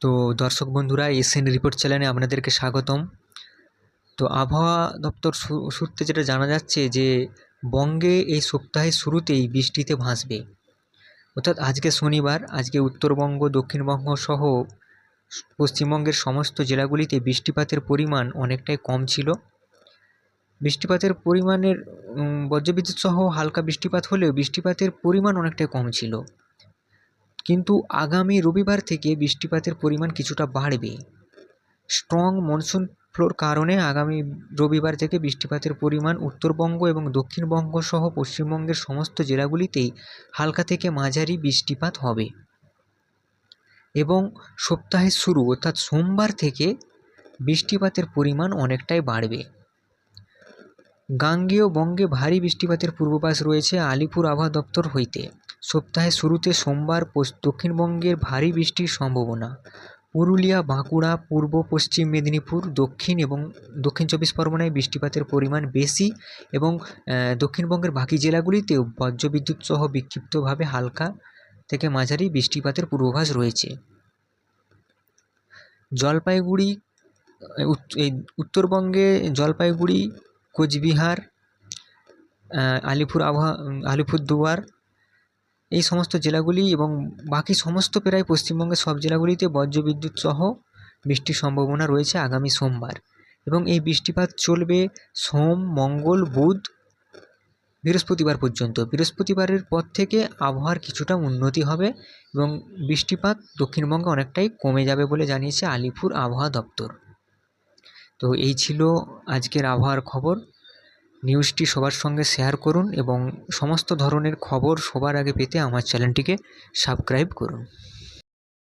তো দর্শক বন্ধুরা এসএন রিপোর্ট চ্যানেলে আপনাদেরকে স্বাগতম। তো আবহাওয়া দপ্তর সূত্রে যেটা জানা যাচ্ছে যে, বঙ্গে এই সপ্তাহের শুরুতেই বৃষ্টিতে ভাসবে। অর্থাৎ আজকে শনিবার, আজকে উত্তরবঙ্গ, দক্ষিণবঙ্গ সহ পশ্চিমবঙ্গের সমস্ত জেলাগুলিতে বৃষ্টিপাতের পরিমাণ অনেকটাই কম ছিল। বৃষ্টিপাতের পরিমাণের বজ্রবিদ্যুৎ সহ হালকা বৃষ্টিপাত হলেও বৃষ্টিপাতের পরিমাণ অনেকটাই কম ছিল। কিন্তু আগামী রবিবার থেকে বৃষ্টিপাতের পরিমাণ কিছুটা বাড়বে। স্ট্রং মনসুন ফ্লোর কারণে আগামী রবিবার থেকে বৃষ্টিপাতের পরিমাণ উত্তরবঙ্গ এবং দক্ষিণবঙ্গ সহ পশ্চিমবঙ্গের সমস্ত জেলাগুলিতেই হালকা থেকে মাঝারি বৃষ্টিপাত হবে। এবং সপ্তাহের শুরু অর্থাৎ সোমবার থেকে বৃষ্টিপাতের পরিমাণ অনেকটাই বাড়বে। গাঙ্গেয় বঙ্গে ভারী বৃষ্টিপাতের পূর্বাভাস রয়েছে আলিপুর আবহাওয়া দপ্তর হইতে। সপ্তাহের শুরুতে সোমবার দক্ষিণবঙ্গের ভারী বৃষ্টির সম্ভাবনা। পুরুলিয়া, বাঁকুড়া, পূর্ব, পশ্চিম মেদিনীপুর, দক্ষিণ এবং দক্ষিণ চব্বিশ পরগনায় বৃষ্টিপাতের পরিমাণ বেশি এবং দক্ষিণবঙ্গের বাকি জেলাগুলিতেও বজ্রবিদ্যুৎ সহ বিক্ষিপ্তভাবে হালকা থেকে মাঝারি বৃষ্টিপাতের পূর্বাভাস রয়েছে। জলপাইগুড়ি উত্তরবঙ্গে জলপাইগুড়ি কোচবিহার আলিপুর আবহাওয়া আলিপুরদুয়ার, এই সমস্ত জেলাগুলি এবং বাকি সমস্ত প্রায় পশ্চিমবঙ্গের সব জেলাগুলিতে বজ্রবিদ্যুৎ সহ বৃষ্টির সম্ভাবনা রয়েছে আগামী সোমবার এবং এই বৃষ্টিপাত চলবে সোম, মঙ্গল, বুধ, বৃহস্পতিবার পর্যন্ত। বৃহস্পতিবারের পর থেকে আবহাওয়ার কিছুটা উন্নতি হবে এবং বৃষ্টিপাত দক্ষিণবঙ্গে অনেকটাই কমে যাবে বলে জানিয়েছে আলিপুর আবহাওয়া দপ্তর। তো এই ছিল আজকের আবহাওয়ার খবর। নিউজটি সবার সঙ্গে শেয়ার করুন এবং সমস্ত ধরনের খবর সবার আগে পেতে আমার চ্যানেলটিকে সাবস্ক্রাইব করুন।